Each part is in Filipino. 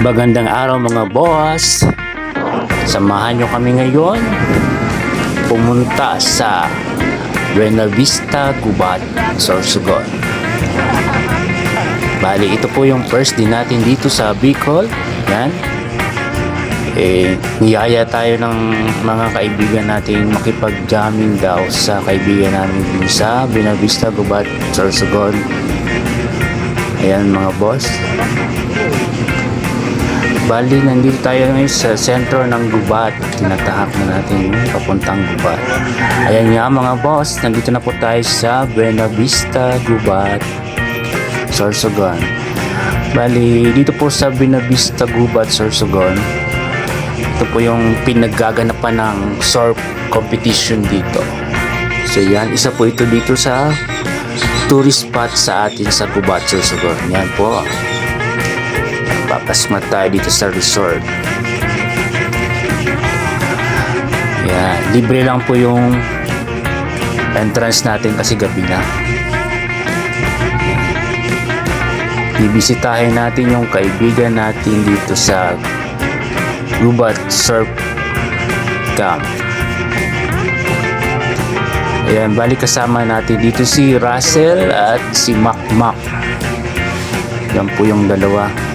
Magandang araw mga boss. Samahan nyo kami ngayon pumunta sa Buena Vista, Gubat, Sorsogon. Bali, ito po yung first din natin dito sa Bicol. Yan. Eh, niyaya tayo ng mga kaibigan natin makipag-jamming daw sa kaibigan namin sa Buena Vista, Gubat, Sorsogon. Ayan mga boss. Bali, nandito tayo ngayon sa sentro ng Gubat. Tinatahak na natin papuntang Gubat. Ayan nga mga boss, nandito na po tayo sa Buena Vista, Gubat, Sorsogon. Bali, dito po sa Buena Vista, Gubat, Sorsogon, ito po yung pinaggaganapan ng surf competition dito. So yan, isa po ito dito sa tourist spot sa atin sa Gubat, Sorsogon. Yan po. Papasmat tayo dito sa resort. Yan, libre lang po yung entrance natin kasi gabi na. Bibisitahin natin yung kaibigan natin dito sa Gubat Surf Camp. Ayan, balik kasama natin dito si Russell at si Mac Mac. Yan po yung dalawa.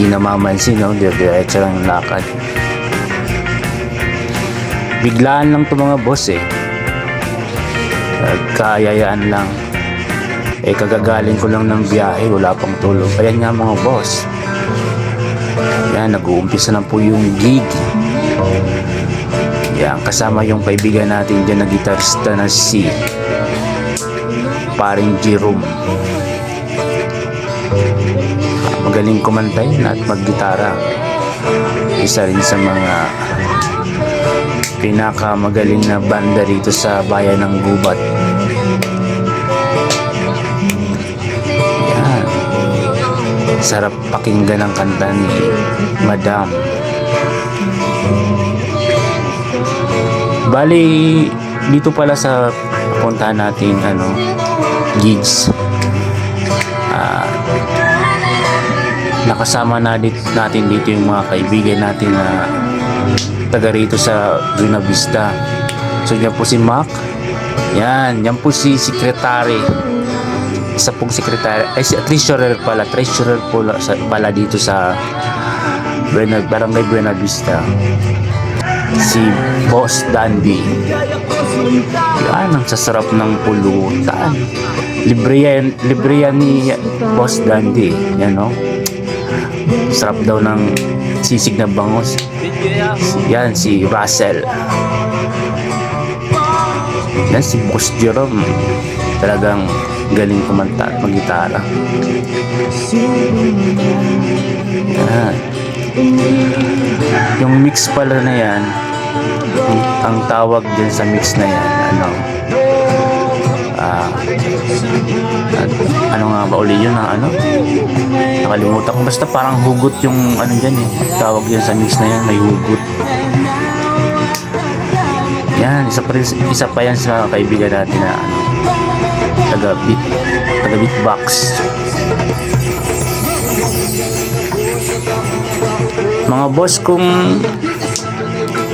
Hindi namamansin, no? Diretso lang lakad. Biglaan lang to mga boss eh. Kayayaan lang. Eh kagagaling ko lang ng biyahe, wala pang tulog. Ayan nga mga boss. Yan, nag-uumpisa na po yung gig. Yan, kasama yung kaibigan natin dyan na gitarista na si paring Jerome. Magaling kumantay at maggitara. Isa rin sa mga pinakamagaling na banda rito sa bayan ng Gubat. Yan. Sarap pakinggan ang kanta ni Madam. Bali, dito pala sa punta natin ano, gigs. Nakasama na dit, natin dito yung mga kaibigan natin na taga rito sa Buena Vista. So yan po si Mac. Yan, yan po si secretary. Isa pong secretary, ay si treasurer pala, treasurer po sa, pala dito sa Buena, Barangay Buena Vista. Si Boss Dandy. Yan, ang sasarap ng pulutan. Libre yan, libre yan ni Boss Dandy. Yan, no? Sarap daw ng sisig na bangos. Yan, si Russell. Yan, si Boss Jerome. Talagang galing kumanta at mag-gitara. Yan. Yung mix pala na yan, ang tawag din sa mix na yan, ano, ah, at- ano nga ba uli yun, ang ano? Nakalimutan ko. Basta parang hugot yung ano dyan eh. Tawag yan sa mix na yan, may hugot. Yan, isa pa, rin, isa pa yan sa kaibigan natin na ano, taga beat, taga beatbox. Mga boss, kung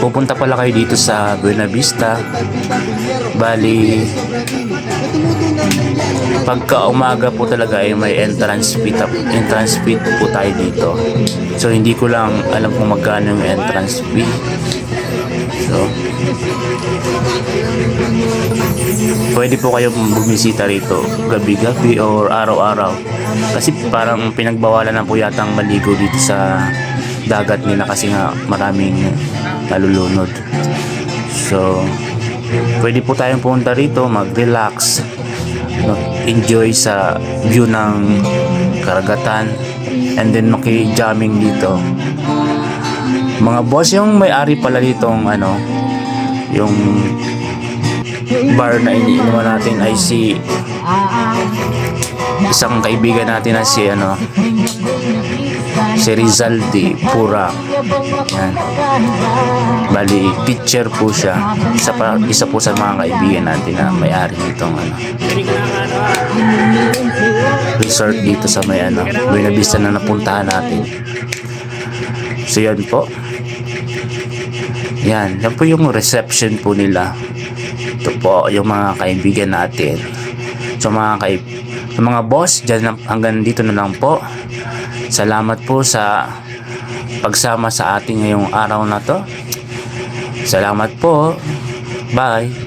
pupunta pala kayo dito sa Buena Vista, bali, pagka umaga po talaga ay may entrance fee, entrance fee po tayo dito. So, hindi ko lang alam kung magkano yung entrance fee. So, pwede po kayo bumisita rito gabi-gabi or araw-araw. Kasi parang pinagbawalan na po yata ang maligo dito sa dagat nila kasi nga maraming nalulunod. So, pwede po tayong pumunta rito, mag-relax, mag-enjoy sa view ng karagatan, and then maki-jamming dito. Mga boss, yung may-ari pala ditong ano, yung bar na iniinuman natin ay si isang kaibigan natin na si ano si Rizaldi Pura yan bali teacher po siya isa, pa, isa po sa mga kaibigan natin na may-ari nitong ano resort dito sa may ano, Buena na napuntahan natin. So yan po. Yan, yan po yung reception po nila. Ito po yung mga kaibigan natin. So mga kay sa mga boss, dyan lang, hanggang dito na lang po. Salamat po sa pagsama sa ating ngayong araw na to. Salamat po. Bye.